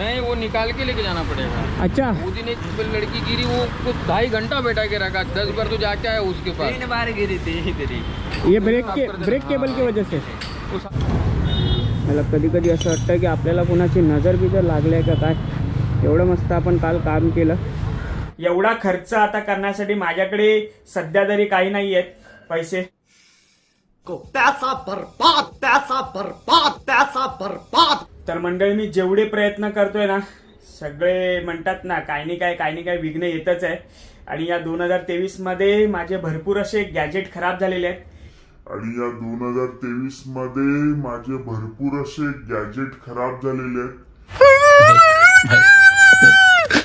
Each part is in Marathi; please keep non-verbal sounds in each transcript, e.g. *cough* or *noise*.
नहीं वो निकाल के लेके जाना पड़ेगा। अच्छा। वो दिन एक लड़की गिरी वो कुछ ढाई घंटा बैठा के रखा दस बार तो जाके आया उसके पास। तीन बार गिरी थी ये ब्रेक के ब्रेक केबल की वजह से। मला कधी कधी असं वाटतं की आपल्याला कोणाची नजर बिजर लागली आहे का काय? एवढं मस्त आपण काल काम केलं. एवढा खर्च आता करण्यासाठी माझ्याकडे सध्या तरी काही नाही आहेत. पैसे. को पैसा बर्बाद पैसा बर्बाद पैसा बर्बाद. तर मंडळी मी जेवढे प्रयत्न करतोय ना सगळे म्हणतात ना काही नाही काय काही नाही काय विघ्न येतच आहे. आणि या दोन हजार तेवीसमध्ये माझे भरपूर असे गॅजेट खराब झालेले आहेत. आणि या दोन हजार तेवीसमध्ये माझे भरपूर असे गॅजेट खराब झालेले आहेत.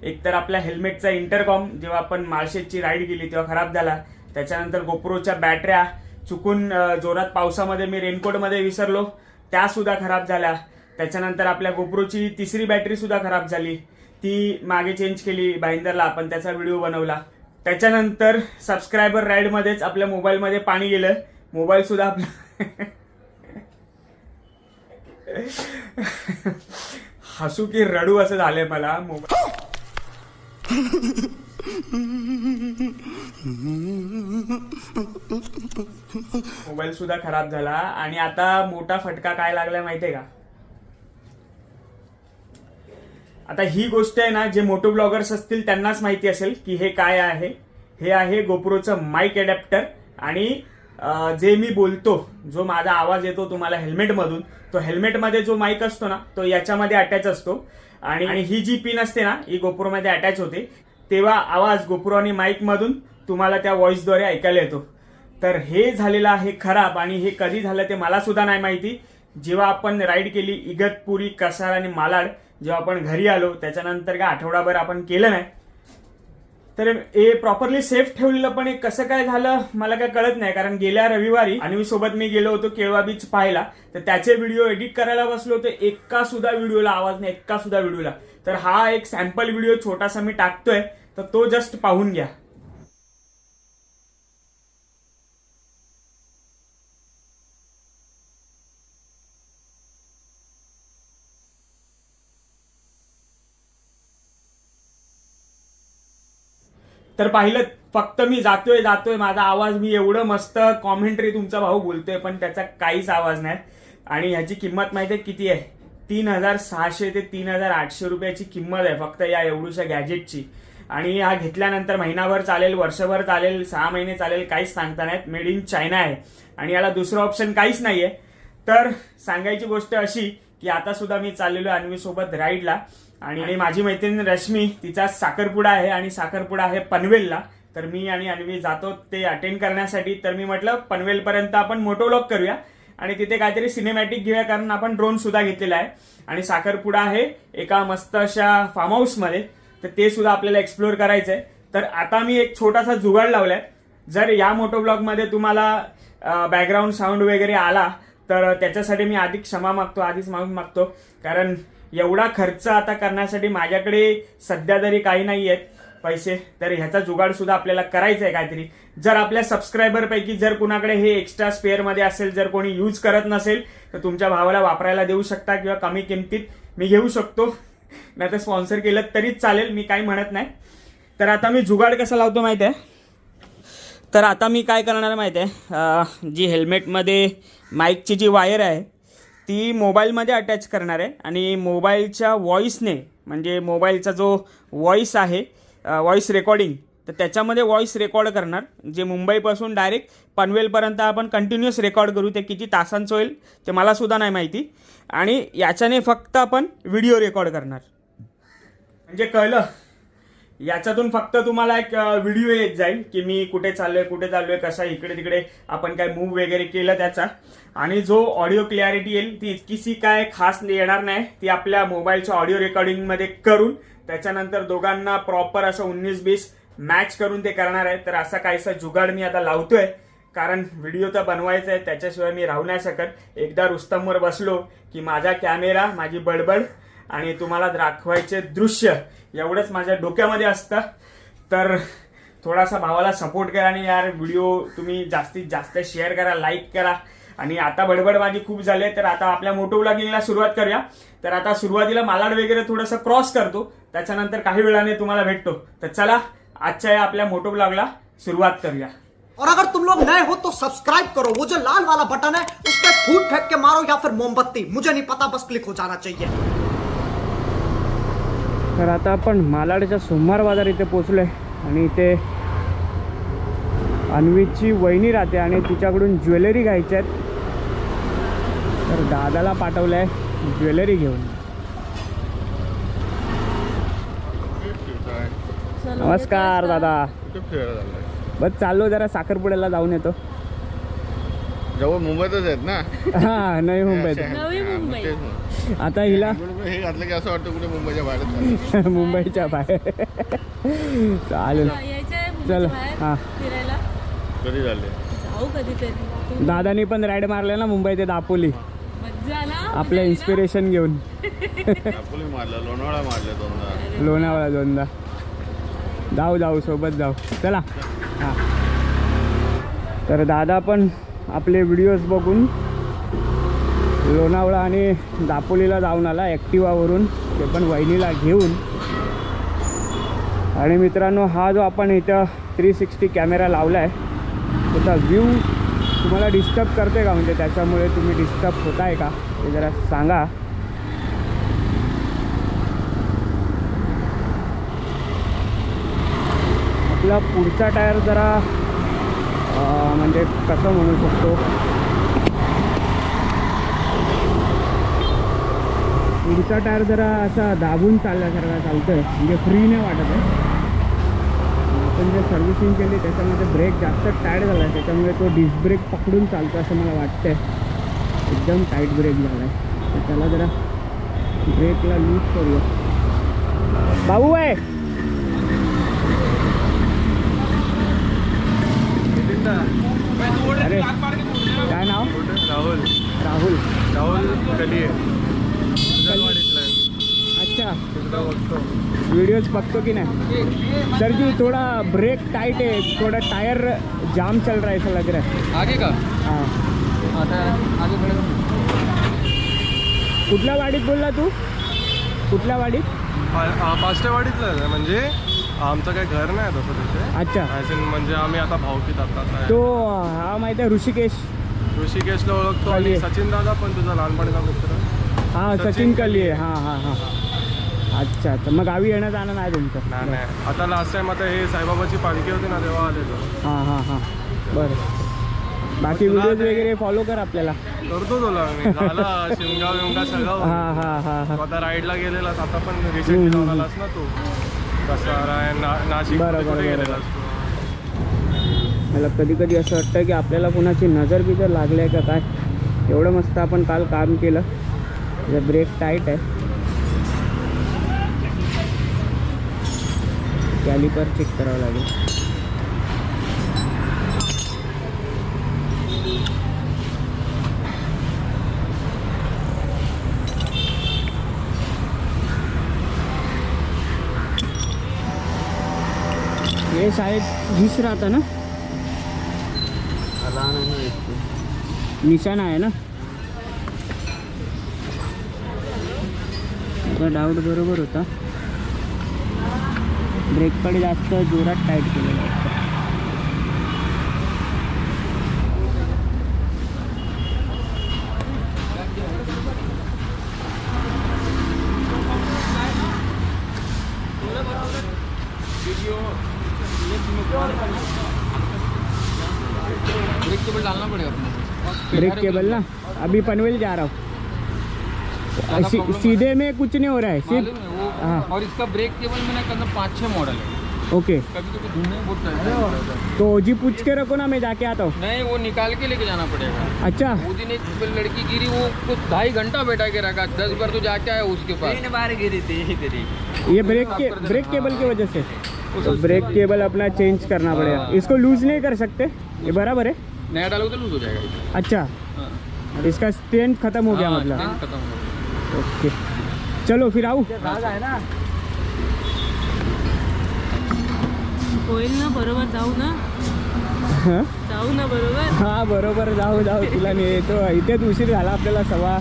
एक तर आपल्या हेल्मेटचा इंटरकॉम जेव्हा आपण माळशेजची राईड गेली तेव्हा खराब झाला. त्याच्यानंतर गोप्रोच्या बॅटऱ्या चुकून जोरात पावसामध्ये मी रेनकोटमध्ये विसरलो. त्या सुद्धा खराब झाल्या. त्याच्यानंतर आपल्या गोप्रोची तिसरी बॅटरी सुद्धा खराब झाली. ती मागे चेंज केली भाईंदरला आपण त्याचा व्हिडिओ बनवला. त्याच्यानंतर सबस्क्रायबर राईडमध्येच आपल्या मोबाईलमध्ये पाणी गेलं. मोबाईल सुद्धा आपला हसू की रडू असं झालंय मला. मोबाईल मोबाईल सुद्धा खराब झाला. आणि आता मोठा फटका काय लागलाय माहितीये का? आता ही गोष्ट आहे ना जे मोटो ब्लॉगर्स असतील त्यांनाच माहिती असेल की हे काय आहे. हे आहे गोप्रोचं माईक अडॅप्टर आणि जे मी बोलतो जो माझा आवाज येतो तुम्हाला हेल्मेटमधून तो हेल्मेटमध्ये जो माईक असतो ना तो याच्यामध्ये अटॅच असतो. आणि आणि ही जी पिन असते ना ही गोप्रोमध्ये अटॅच होते. तेव्हा आवाज गोप्रो आणि माईकमधून तुम्हाला त्या व्हॉइसद्वारे ऐकायला येतो. तर हे झालेलं आहे खराब आणि हे कधी झालं ते मला सुद्धा नाही माहिती. जेव्हा आपण राईड केली इगतपुरी कसार आणि मालाड जेव्हा आपण घरी आलो त्याच्यानंतर काय आठवडाभर आपण केलं नाही. तर हे प्रॉपरली सेफ ठेवलेलं पण हे कसं काय झालं मला काय कळत नाही. कारण गेल्या रविवारी आणि मी सोबत मी गेलो होतो केळवा बीच पाहायला. तर त्याचे व्हिडिओ एडिट करायला बसलो होतो. एका सुद्धा व्हिडिओला आवाज नाही एका सुद्धा व्हिडिओला तर हा एक सॅम्पल व्हिडिओ छोटासा मी टाकतोय. तर तो जस्ट पाहून घ्या. तर पाहिलं फक्त मी जातोय जातोय माझा आवाज मी एवढं मस्त कॉमेंट्री तुमचा भाऊ बोलतोय पण त्याचा काहीच आवाज नाही. आणि ह्याची किंमत माहिती आहे किती आहे? तीन हजार सहाशे ते तीन हजार आठशे रुपयाची किंमत आहे फक्त या एवढूशा गॅजेटची आणि हा घेतल्यानंतर महिनाभर चालेल वर्षभर चालेल सहा महिने चालेल काहीच सांगता नाहीत. मेड इन चायना आहे. आणि याला दुसरं ऑप्शन काहीच नाहीये. तर सांगायची गोष्ट अशी की आता सुद्धा मी चाललेलो अन्वीसोबत सोबत राईडला आणि आणि माझी मैत्रीण रश्मी तिचा साखरपुडा आहे आणि साखरपुडा आहे पनवेलला. तर मी आणि अन्वी जातो ते अटेंड करण्यासाठी. तर मी म्हटलं पनवेलपर्यंत आपण मोटोलॉग करूया. आणि तिथे काहीतरी सिनेमॅटिक घेऊया कारण आपण ड्रोन सुद्धा घेतलेला आहे. आणि साखरपुडा आहे एका मस्त अशा फार्म हाऊसमध्ये तर ते सुद्धा आपल्याला एक्सप्लोर करायचं आहे तर आता मी एक छोटासा जुगाड लावलाय. जर या मोटो ब्लॉगमध्ये तुम्हाला बॅकग्राऊंड साऊंड वगैरे आला तर त्याच्यासाठी मी आधी क्षमा मागतो आधीच मागून मागतो. कारण एवढा खर्च आता करण्यासाठी माझ्याकडे सध्या तरी काही नाही आहेत पैसे. तर ह्याचा जुगाड सुद्धा आपल्याला करायचा आहे काहीतरी. जर आपल्या सबस्क्रायबरपैकी जर कुणाकडे हे एक्स्ट्रा स्पेअरमध्ये असेल जर कोणी यूज करत नसेल तर तुमच्या भावाला वापरायला देऊ शकता किंवा कमी किमतीत मी घेऊ शकतो. नाही तर स्पॉन्सर केलं तरीच चालेल मी काही म्हणत नाही. तर आता मी जुगाड कसा लावतो माहीत आहे? तर आता मी काय करणार माहीत आहे? जी हेल्मेटमध्ये माईकची जी वायर आहे ती मोबाईलमध्ये अटॅच करणार आहे. आणि मोबाईलच्या व्हॉईसने म्हणजे मोबाईलचा जो व्हॉईस आहे व्हॉईस रेकॉर्डिंग तर त्याच्यामध्ये व्हॉईस रेकॉर्ड करणार. जे मुंबईपासून डायरेक्ट पनवेलपर्यंत आपण कंटिन्युअस रेकॉर्ड करू ते किती तासांचं होईल ते मला सुद्धा नाही माहिती. आणि याच्याने फक्त आपण व्हिडिओ रेकॉर्ड करणार. म्हणजे कळलं? याच्यातून फक्त तुम्हाला एक व्हिडिओ येत जाईल की मी कुठे चाललोय कुठे चाललोय कसा इकडे तिकडे आपण काय मूव वगैरे केलं त्याचा. आणि जो ऑडिओ क्लॅरिटी येईल ती इतकीशी काय खास येणार नाही. ती आपल्या मोबाईलच्या ऑडिओ रेकॉर्डिंगमध्ये करून त्याच्यानंतर दोघांना प्रॉपर असं उन्नीस बीस मॅच करून ते करणार आहे. तर असा काहीसा जुगाड मी आता लावतोय. कारण व्हिडिओ तर बनवायचा आहे त्याच्याशिवाय मी राहू नाही शकत. एकदा रुस्तमवर बसलो की माझा कॅमेरा माझी बडबड आणि तुम्हाला दाखवायचे दृश्य. एवढंच माझ्या डोक्यामध्ये असतं. तर थोडासा भावाला सपोर्ट करा आणि यार व्हिडिओ तुम्ही जास्तीत जास्त शेअर करा लाईक करा. आणि आता बडबड माझी खूप झाली तर आता आपल्या मोटो ब्लॉगिंगला सुरुवात करूया. तर आता सुरुवातीला मालाड वगैरे थोडंसं क्रॉस करतो. त्याच्यानंतर काही वेळाने तुम्हाला भेटतो. तर चला आजच्या या आपल्या मोटो ब्लॉगला सुरुवात करूया. और अगर तुम लोग नए हो तो सब्सक्राइब करो। वो जो लाल वाला बटन है उस पर फूट फेंक के मारो या फिर मोमबत्ती। मुझे नहीं पता बस क्लिक हो जाना चाहिए। तर आता आपण मालाडच्या सोमवार बाजार इथे पोचलो आहे आणि इथे अन्वीची वहिनी राहते आणि तिच्याकडून ज्वेलरी घ्यायच्या आहेत. तर दादाला पाठवलं आहे ज्वेलरी घेऊन. नमस्कार दादा. बस चाललो जरा साखरपुड्याला जाऊन येतो. जवळ मुंबईतच आहेत ना? हा नवी मुंबईत. नवी मुंबई. आता हिला हे घातलं की असं वाटतं कुठे मुंबईच्या बाहेर. *laughs* मुंबईच्या बाहेर. चालेल. यायचंय चल, मुंबईच्या बाहेर हा. फिरायला. कधी झाले? जाऊ कधीतरी. तू दादानी पण राईड मारले ना मुंबई ते दापोली. मज्जा ना आपलं इन्स्पिरेशन घेऊन. मारलं लोणावळा मारले दोनदा. लोणावळा दोनदा. जाऊ जाऊ सोबत जाऊ. चला. हां. तर दादा पण आपले व्हिडिओज बघून. लोणावळा आणि दापोलीला जाऊन आला ॲक्टिवावरून ते पण वहिनीला घेऊन. आणि मित्रांनो हा जो आपण इथं थ्री सिक्स्टी कॅमेरा लावला आहे त्याचा व्ह्यू तुम्हाला डिस्टर्ब करते का? म्हणजे त्याच्यामुळे तुम्ही डिस्टर्ब आहे का? ते जरा सांगा. आपला पुढचा टायर जरा म्हणजे कसं म्हणू शकतो? पुढचा टायर जरा असा दाबून चालल्यासारखा आहे म्हणजे फ्री नाही वाटत आहे. आपण जे सर्व्हिसिंग केली त्याच्यामध्ये ब्रेक जास्त टाईट झाला आहे त्याच्यामुळे तो डिस्क ब्रेक पकडून चालतो असं मला वाटतं आहे एकदम टाईट ब्रेक झाला आहे तर त्याला जरा ब्रेकला लूज करूया. भाऊ आहे अरे काय नाव? राहुल. राहुल. राहुल कलिये अच्छा. व्हिडिओज बघतो की नाही? सर जी थोड़ा ब्रेक टाइट है थोड़ा टायर जाम चल रहा है ऐसा लग रहा है. आगे का? हाँ. आता आगे खड़े कुठल्या वाडीत बोलला तू? कुठल्या वाडीत? पाचटेवाडीतलं आहे म्हणजे आमचं काही घर नाही तसं तिथे. अच्छा. As in म्हणजे आम्ही आता भावकीत आता तो हा माहिती आहे ऋषिकेश. ऋषिकेशला ओळखतो आणि कलिये. सचिन दादा पण तुझा लहानपणीचा मित्र. हा सचिन सचिन कलिये हां हां हां. अच्छा तर मग गावी येणं जाणं नाही तुमचं. नाही नाही. आता लास्ट टाइम आता हे साईबाबाची पालखी होती ना तेव्हा आलेलो. हां हां हां. बरं. बाकी तुला व्हिडिओज ते- वगैरे फॉलो कर आपल्याला. करतो तुला मी. झाला विमगा सगळं. हां हां हां हां. आता राईडला गेलेलास आता पण रिसेंटली जाऊन आलास ना तू. कसारा ना नाशिक कुठे मला कधी कधी असं वाटतं की आपल्याला कोणाची नजर बिजर लागली आहे का काय? एवढं मस्त आपण काल काम केलं. ब्रेक टाईट आहे. कॅलिपर चेक करावं लागेल. हे शाळेत घिस राहता ना? निशाणा आहे ना? तुझा डाऊट बरोबर होता. ब्रेककडे जास्त जोरात टाईट केलेला आहे. ब्रेक केबल ना? अभी पनवेल जा रहा हूँ। सीधे में कुछ नहीं हो रहा है सिर्फ़ हाँ। और इसका ब्रेक केबल में ना कदम पाँच छः मॉडल है। ओके। लगता है। तो जी पूछ के रखो ना मैं जाके आता हूँ। नहीं वो निकाल के लेके जाना पड़ेगा। अच्छा। वो दिन एक लड़की गिरी वो कुछ ढाई घंटा बैठा के रखा दस बार तो जाके आया उसके पास। तीन बार गिरी थी इधर ही ये ब्रेक के ब्रेक केबल की वजह से। तो ब्रेक केबल अपना चेंज करना पड़ेगा। इसको लूज नहीं कर सकते। ये बराबर है। नया डालोगे तो लूज हो जाएगा। अच्छा। हाँ। इसका स्ट्रेंथ खत्म हो गया हाँ, मतलब? खत्म हो गया। ओके। चलो फिर आओ। होईल ना? बरोबर जाऊ ना। हं? जाऊ ना बरोबर। हा बरोबर जाऊ जाऊ तुला नेतो इथेच उशीर झाला आपल्याला सव्वा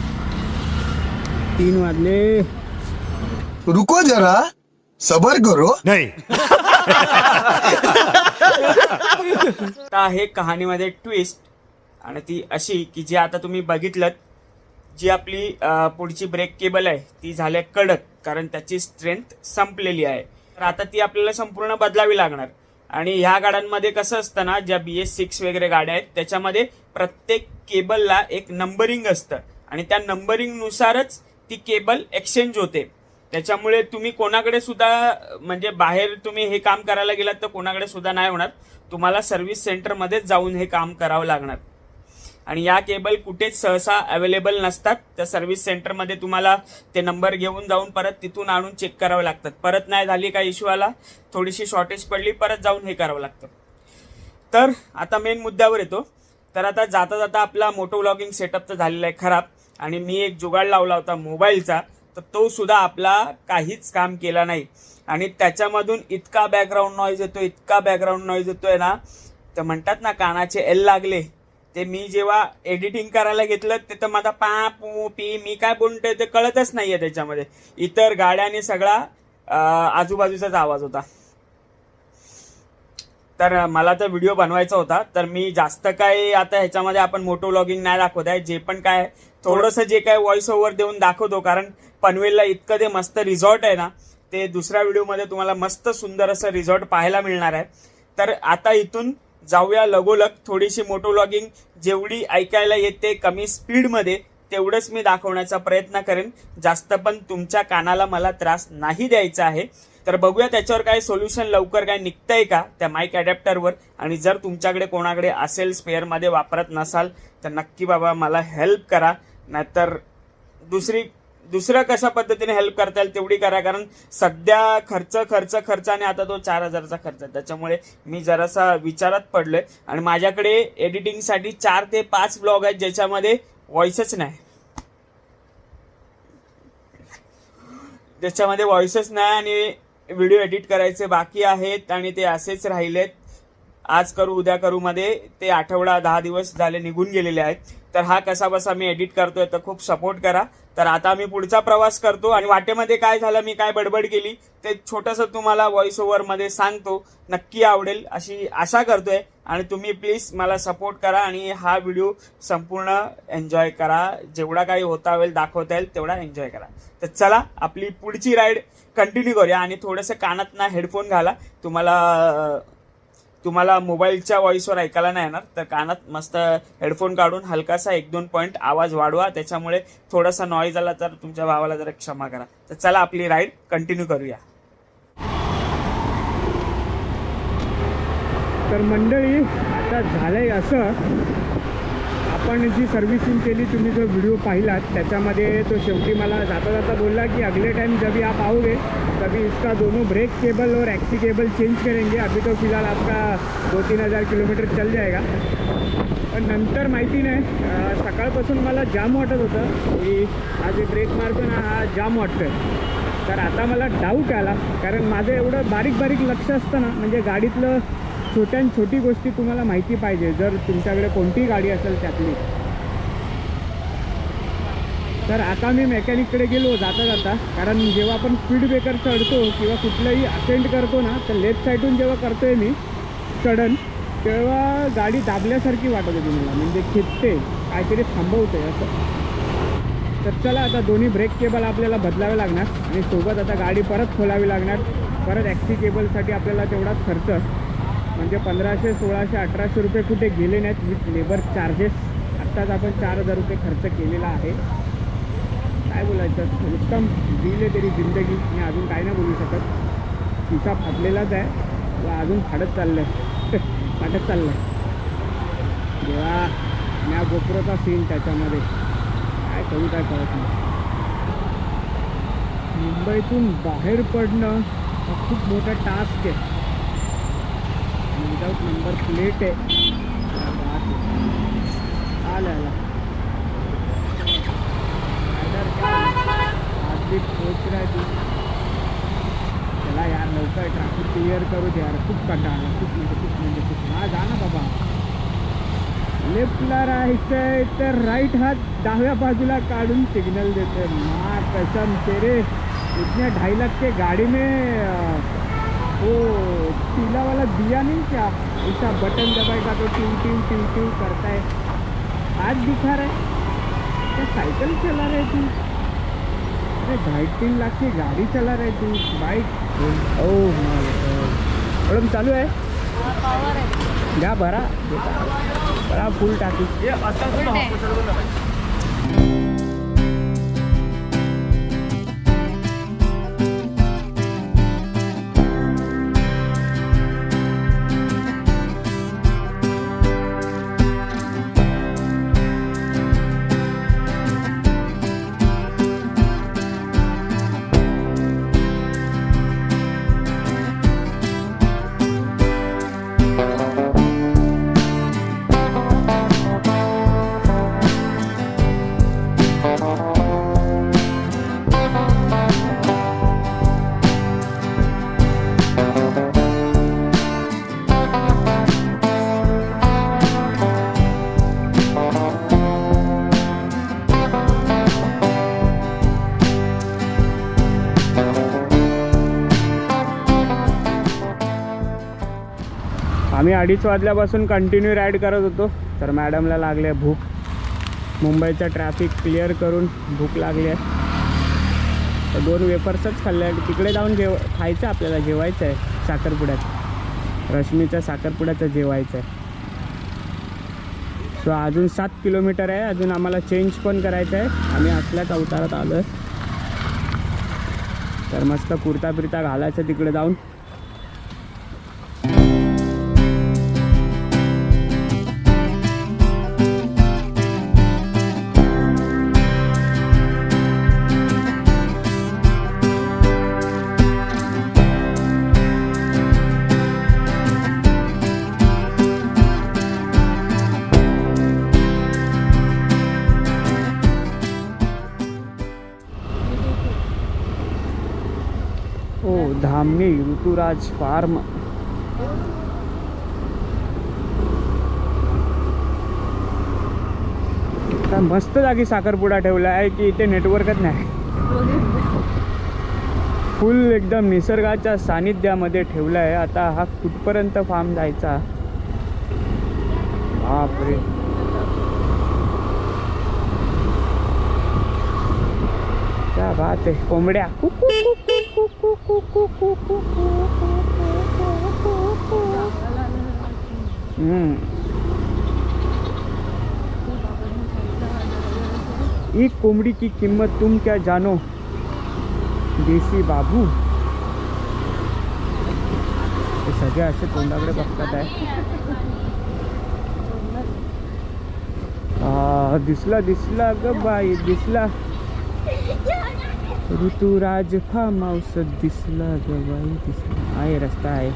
तीन वाजले. रुको जरा सबर करो. *laughs* आता आहे कहाणीमध्ये ट्विस्ट आणि ती अशी की जी आता तुम्ही बघितलं जी आपली पुढची ब्रेक केबल आहे ती झाली कडक कारण त्याची स्ट्रेंथ संपलेली आहे. तर आता ती आपल्याला संपूर्ण बदलावी लागणार. आणि ह्या गाड्यांमध्ये कसं असतं ना ज्या बी एस सिक्स वगैरे गाड्या आहेत त्याच्यामध्ये प्रत्येक केबलला एक नंबरिंग असतं. आणि त्या नंबरिंगनुसारच ती केबल एक्सचेंज होते. त्याच्यामुळे तुम्ही कोणाकडे सुद्धा म्हणजे बाहेर तुम्ही हे काम करायला गेलात तर कोणाकडे सुद्धा नाही होणार. तुम्हाला सर्व्हिस सेंटरमध्येच जाऊन हे काम करावं लागणार. आणि या केबल कुठेच सहसा अवेलेबल नसतात. त्या सर्व्हिस सेंटरमध्ये तुम्हाला ते नंबर घेऊन जाऊन परत तिथून आणून चेक करावं लागतात. परत नाही झाली का इश्यू आला थोडीशी शॉर्टेज पडली परत जाऊन हे करावं लागतं. तर आता मेन मुद्द्यावर येतो. तर आता जाता जाता आपला मोटो व्लॉगिंग सेटअप तर झालेला आहे खराब. आणि मी एक जुगाड लावला होता मोबाईलचा. तर तो सुद्धा आपला काहीच काम केला नाही. आणि त्याच्यामधून इतका बॅकग्राऊंड नॉईज येतो इतका बॅकग्राऊंड नॉईज येतोय ना तर म्हणतात ना कानाचे एल लागले. ते मी जेव्हा एडिटिंग करायला घेतलं ते तर माझा पा पू पी मी काय बोलतोय ते कळतच नाहीये त्याच्यामध्ये. इतर गाड्याने सगळा आजूबाजूचाच आवाज होता. तर मला तर व्हिडिओ बनवायचा होता तर मी जास्त काय आता ह्याच्यामध्ये आपण मोटो व्लॉगिंग नाही दाखवत आहे. जे पण काय थोडंसं जे काय व्हॉइस ओव्हर देऊन दाखवतो कारण पनवेलला इतकं ते मस्त रिसॉर्ट आहे ना ते दुसऱ्या व्हिडिओमध्ये तुम्हाला मस्त सुंदर असं रिसॉर्ट पाहायला मिळणार आहे. तर आता इथून जाऊया लगोलग थोडीशी मोटो व्लॉगिंग जेवढी ऐकायला येते कमी स्पीडमध्ये तेवढंच मी दाखवण्याचा प्रयत्न करेन. जास्त पण तुमच्या कानाला मला त्रास नाही द्यायचा आहे. तर बघूया त्याच्यावर काय सोल्युशन लवकर काय निघतंय का त्या माईक अडॅप्टरवर आणि जर तुमच्याकडे कोणाकडे असेल स्पेअरमध्ये वापरत नसाल तर नक्की बाबा मला हेल्प करा. नाहीतर दुसरी दुसरं कशा पद्धतीने हेल्प करता येईल तेवढी करा. कारण सध्या खर्च खर्च खर्च आणि आता तो चार हजारचा खर्च आहे. त्याच्यामुळे मी जरासा विचारात पडलोय. आणि माझ्याकडे एडिटिंगसाठी चार ते पाच ब्लॉग आहेत ज्याच्यामध्ये व्हॉइसच नाही. ज्याच्यामध्ये व्हॉइसच नाही आणि व्हिडिओ एडिट करायचे बाकी आहेत आणि ते असेच राहिलेत. आज करू उद्या करू मध्ये ते आठवडा दहा दिवस झाले निघून गेलेले आहेत. तर हा कसा बसा मी एडिट करतोय तर खूप सपोर्ट करा. तर आता मी पुढचा प्रवास करतो आणि वाटेमध्ये काय झालं मी काय बडबड केली ते छोटंसं तुम्हाला व्हॉइस ओव्हरमध्ये सांगतो. नक्की आवडेल अशी आशा करतोय. आणि तुम्ही प्लीज मला सपोर्ट करा आणि हा व्हिडिओ संपूर्ण एन्जॉय करा. जेवढा काही होता होईल दाखवता येईल तेवढा एन्जॉय करा. तर चला आपली पुढची राईड कंटिन्यू करूया. आणि थोडंसं कानात ना हेडफोन घाला. तुम्हाला तुम्हाला मोबाईलच्या व्हॉइसवर ऐकायला नाही येणार. तर कानात मस्त हेडफोन काढून हलकासा एक दोन पॉईंट आवाज वाढवा. त्याच्यामुळे थोडासा नॉईज आला तर तुमच्या भावाला जरा क्षमा करा. तर चला आपली राईड कंटिन्यू करूया. तर मंडळी आता झालंय असं आपण जी सर्व्हिसिंग केली तुम्ही जो व्हिडिओ पाहिलात त्याच्यामध्ये तो शेवटी मला जाता जाता बोलला की अगले टाइम जब आप आओगे तभी इसका दोनों ब्रेक केबल और एक्सी केबल चेंज करेंगे. अभी तो फिलहाल आपका दो तीन हजार किलोमीटर चल जाएगा. पण नंतर माहिती नाही. सकाळपासून मला जाम वाटत होतं की हा जे ब्रेक मारतो ना हा जाम वाटतोय. तर आता मला डाऊट आला. कारण माझं एवढं बारीक बारीक लक्ष असतं ना म्हणजे गाडीतलं छोट्या छोटी गोष्टी तुम्हाला माहिती पाहिजे. जर तुमच्याकडे कोणतीही गाडी असेल त्यातली. तर आता मी मेकॅनिककडे गेलो जाता जाता. कारण जेव्हा आपण स्पीड ब्रेकर चढतो किंवा कुठलंही असेंट करतो ना तर लेफ्ट साईडून जेव्हा करतोय मी चढण तेव्हा गाडी दाबल्यासारखी वाटत होती मला. म्हणजे खेचते काहीतरी थांबवते असं. तर चला आता दोन्ही ब्रेक केबल आपल्याला बदलावे लागणार. आणि सोबत आता गाडी परत खोलावी लागणार. परत ॲक्सी केबलसाठी आपल्याला तेवढाच खर्च. म्हणजे पंधराशे सोळाशे अठराशे रुपये कुठे गेले नाहीत. विथ लेबर चार्जेस आत्ताच आपण चार हजार रुपये खर्च केलेला आहे. काय बोलायचं? उत्तम दिले तरी जिंदगी. मी अजून काय नाही बोलू शकत. खिसा फाटलेलाच आहे. व अजून फाडत चाललं आहे *laughs* फाटत चाललं आहे जेव्हा म्या गोप्रोचा सीन त्याच्यामध्ये. काय करू काय कळत नाही. मुंबईतून बाहेर पडणं हा खूप मोठा टास्क आहे. विदाउट नंबर प्लेट आहे. आलं आला. रायडर क्या? आज चला यार लवकर ट्रॅफिक क्लिअर करू दे यार. खूप कंटाळा खूप म्हणजे खूप म्हणजे खूप. हा जा ना बाबा. लेफ्टला राहायचंय तर राईट हात डाव्या बाजूला काढून सिग्नल देते मा कसम तेरे. इतने ढाई लाख के गाड़ी में वो पीला वाला दिया नहीं क्या ऐसा बटन दबाएगा तो टिव टिव टिव टिव करता है आज दिखा रहा है क्या साइकिल चला रहे तू. अरे ढाई तीन लाख की गाड़ी चला रहे तू. बाइक ओ मॅडम चालू आहे? घ्या भरा. भरा फुल टाकी. आम्ही अडीच वाजल्यापासून कंटिन्यू राईड करत होतो. तर मॅडमला लागले भूक. मुंबईचं ट्रॅफिक क्लिअर करून भूक लागली आहे. तर दोन वेफर्सच खाल्ले तिकडे जाऊन जेव खायचं आपल्याला जेवायचं आहे साखरपुड्यात. रश्मीच्या साखरपुड्याचं जेवायचं आहे. सो अजून सात किलोमीटर आहे. अजून आम्हाला चेंज पण करायचं आहे. आम्ही असल्याच अवतारात आलो आहे तर मस्त कुर्ता बिर्ता घालायचं तिकडे जाऊन. ऋतुराज फार्म. मस्त जागी साखरपुडा ठेवला आहे की इथे नेटवर्कच नाही. फुल एकदम निसर्गाच्या सानिध्यामध्ये ठेवला आहे आता हा कुठपर्यंत फार्म जायचा? बापरे. क्या बात आहे. कोंबड्या. हम्म. एक कोंबडी की किंमत तुम क्या जानो? देसी बाबू? हे सगळे असे तोंडाकडे बघतात आहे. दिसला दिसला ग बाई दिसला. ऋतुराज फार्म हाऊस दिसला ग बाई दिसला. आहे रस्ता आहे.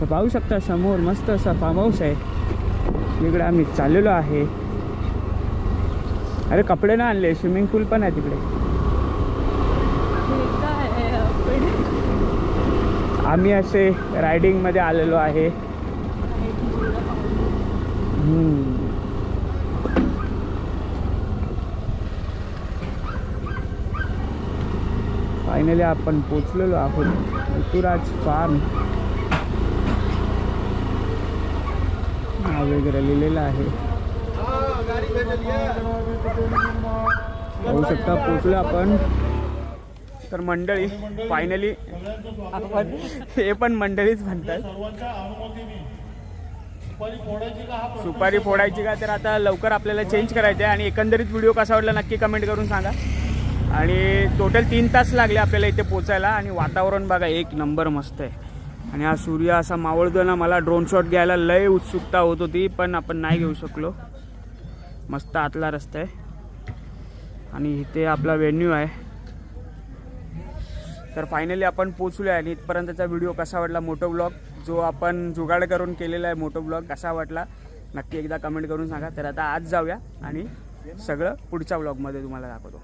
तर पाहू शकता समोर मस्त असा फार्म हाऊस आहे. इकडे आम्ही चाललेलो आहे. अरे कपडे ना आणले. स्विमिंग पूल पण आहे तिकडे. आम्ही असे रायडिंगमध्ये आलेलो आहे. फायनली आपण पोचलेलो आहोत. ऋतुराज फार्म नाव वगैरे लिहिलेलं आहे. होऊ शकता पोचलो आपण. तर मंडळी फायनली आपण हे पण मंडळीच म्हणतात. सुपारी फोडायची का? तर आता लवकर आपल्याला चेंज करायचं आहे आणि एकंदरीत व्हिडिओ कसा आवडला नक्की कमेंट करून सांगा. आणि टोटल तीन तास लागले आपल्याला इथे पोचायला. आणि वातावरण बघा एक नंबर मस्त आहे. आणि हा सूर्य असा मावळतो ना मला ड्रोन शॉट घ्यायला लय उत्सुकता होत होती पण आपण नाही घेऊ शकलो. मस्त आतला रस्ता आहे. आणि इथे आपला व्हेन्यू आहे. तर फायनली आपण पोचलो आहे आणि इथपर्यंतचा व्हिडिओ कसा वाटला मोटो ब्लॉग जो आपण जुगाड करून केलेला आहे मोटो ब्लॉग कसा वाटला? नक्की एकदा कमेंट करून सांगा. तर आता आज जाऊया आणि सगळं पुढच्या ब्लॉगमध्ये तुम्हाला दाखवतो.